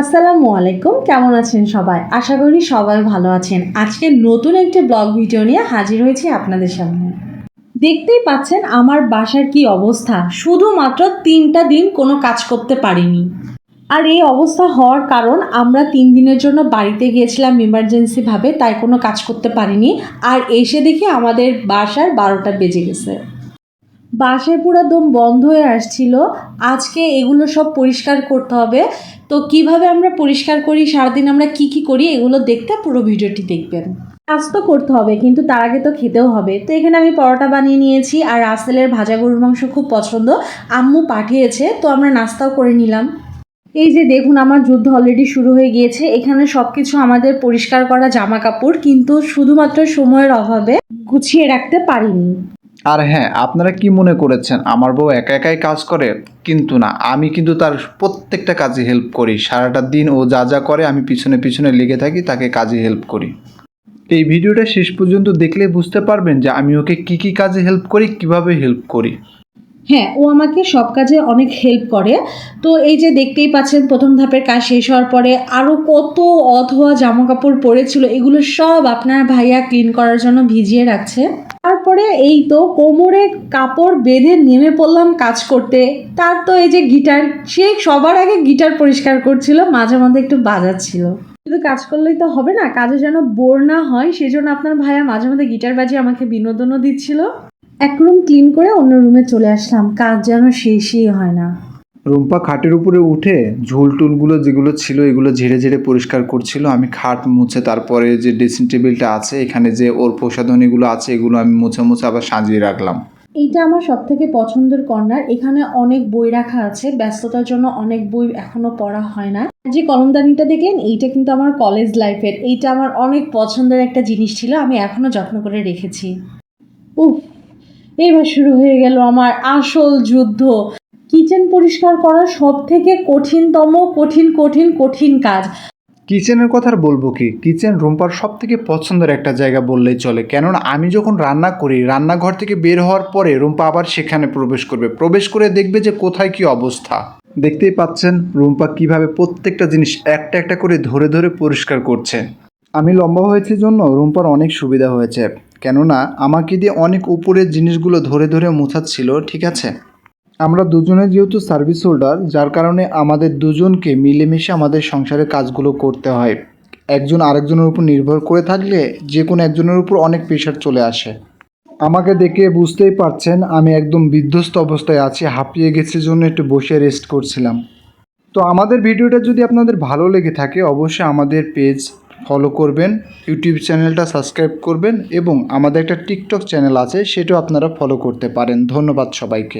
আসসালামু আলাইকুম, কেমন আছেন সবাই? আশা করি সবাই ভালো আছেন। আজকে নতুন একটি ব্লগ ভিডিও নিয়ে হাজির হয়েছি আপনাদের সামনে। দেখতেই পাচ্ছেন আমার বাসার কি অবস্থা। শুধুমাত্র তিনটা দিন কোনো কাজ করতে পারিনি। আর এই অবস্থা হওয়ার কারণ, আমরা তিন দিনের জন্য বাড়িতে গিয়েছিলাম ইমার্জেন্সিভাবে তাই কোনো কাজ করতে পারিনি। আর এসে দেখি আমাদের বাসার বারোটা বেজে গেছে। বাসায় পুরো দম বন্ধ হয়ে আসছিল। আজকে এগুলো সব পরিষ্কার করতে হবে। তো কীভাবে আমরা পরিষ্কার করি, সারাদিন আমরা কি কি করি, এগুলো দেখতে পুরো ভিডিওটি দেখবেন। কাজ তো করতে হবে, কিন্তু তার আগে তো খেতেও হবে। তো এখানে আমি পরোটা বানিয়ে নিয়েছি, আর রাসেলের ভাজা গরুর মাংস খুব পছন্দ। আম্মু পাঠিয়েছে, তো আমরা নাস্তাও করে নিলাম। এই যে দেখুন, আমার যুদ্ধ অলরেডি শুরু হয়ে গিয়েছে। এখানে সব কিছু আমাদের পরিষ্কার করা জামা কাপড় কিন্তু শুধুমাত্র সময়ের অভাবে গুছিয়ে রাখতে পারিনি। আর হ্যাঁ আপনারা কি মনে করেছেন? আমার বউ একা একাই কাজ করে? কিন্তু না, আমি কিন্তু তার প্রত্যেকটা কাজে হেল্প করি। সারাটা দিন ও যা যা করে, আমি পিছনে পিছনে লেগে থাকি, তাকে কাজে হেল্প করি। এই ভিডিওটা শেষ পর্যন্ত দেখলে বুঝতে পারবেন যে আমি ওকে কি কি কাজে হেল্প করি, কীভাবে হেল্প করি। হ্যাঁ ও আমাকে সব কাজে অনেক হেল্প করে। তো এই যে দেখতেই পাচ্ছেন, প্রথম ধাপের কাজ শেষ হওয়ার পরে আরও কত অধোয়া জামা কাপড় পরেছিল এগুলো সব আপনার ভাইয়া ক্লিন করার জন্য ভিজিয়ে রাখছে। তারপরে এই তো কোমরে কাপড় বেঁধে নেমে পড়লাম কাজ করতে। তার তো এই যে গিটার, সে সবার আগে গিটার পরিষ্কার করছিল, মাঝে মাঝে একটু বাজাচ্ছিল। শুধু কাজ করলেই তো হবে না, কাজে যেন বোর না হয়, সেজন্য আপনার ভাইয়া মাঝে মাঝে গিটার বাজিয়ে আমাকে বিনোদনও দিচ্ছিল। এক রুম ক্লিন করে অন্য রুমে চলে আসলাম, কাজ যেন শেষই হয় না। রুম্পা খাটের উপরে উঠে ঝুল টুলগুলো যেগুলো ছিল এগুলো ঝেড়ে ঝেড়ে পরিষ্কার করছিল। আমি খাট মুছে তারপরে যে ড্রেসিং টেবিলটা আছে, এখানে যে ওর প্রসাধনীগুলো আছে, এগুলো আমি মুছে মুছে আবার সাজিয়ে রাখলাম। এইটা আমার সব থেকে পছন্দের কর্নার। এখানে অনেক বই রাখা আছে। ব্যস্ততার জন্য অনেক বই এখনও পড়া হয় না। যে কলমদানিটা দেখলেন, এইটা কিন্তু আমার কলেজ লাইফের এইটা আমার অনেক পছন্দের একটা জিনিস ছিল, আমি এখনও যত্ন করে রেখেছি। উফ, এবার শুরু হয়ে গেল আমার আসল যুদ্ধ। কিচেন পরিষ্কার করা সব থেকে কঠিনতম, কঠিন কঠিন কঠিন কাজ। কিচেনের কথা বলব কি? কিচেন রুম্পার সব থেকে পছন্দের একটা জায়গা বললেই চলে। কেননা আমি যখন রান্না করি, রান্নাঘর থেকে বের হওয়ার পরে রুম্পা আবার সেখানে প্রবেশ করবে। প্রবেশ করে দেখবে যে কোথায় কি অবস্থা। দেখতেই পাচ্ছেন রুম্পা কীভাবে প্রত্যেকটা জিনিস একটা একটা করে ধরে ধরে পরিষ্কার করছে। আমি লম্বা হয়েছে জন্য রুম্পার অনেক সুবিধা হয়েছে। কেননা আমাকে দিয়ে অনেক উপরের জিনিসগুলো ধরে ধরে মোছাচ্ছিল, ঠিক আছে? আমরা দুজনে যেহেতু সার্ভিস হোল্ডার যার কারণে আমাদের দুজনকে মিলেমিশে আমাদের সংসারের কাজগুলো করতে হয়। একজন আরেকজনের উপর নির্ভর করে থাকলে যে কোনো একজনের উপর অনেক প্রেশার চলে আসে। আমাকে দেখে বুঝতেই পারছেন, আমি একদম বিধ্বস্ত অবস্থায় আছি, হাঁপিয়ে গেছে জন্য একটু বসে রেস্ট করছিলাম। তো আমাদের ভিডিওটা যদি আপনাদের ভালো লেগে থাকে, অবশ্যই আমাদের পেজ ফলো করবেন ইউটিউব চ্যানেলটা সাবস্ক্রাইব করবেন এবং আমাদের একটা টিকটক চ্যানেল আছে, সেটাও আপনারা ফলো করতে পারেন। ধন্যবাদ সবাইকে।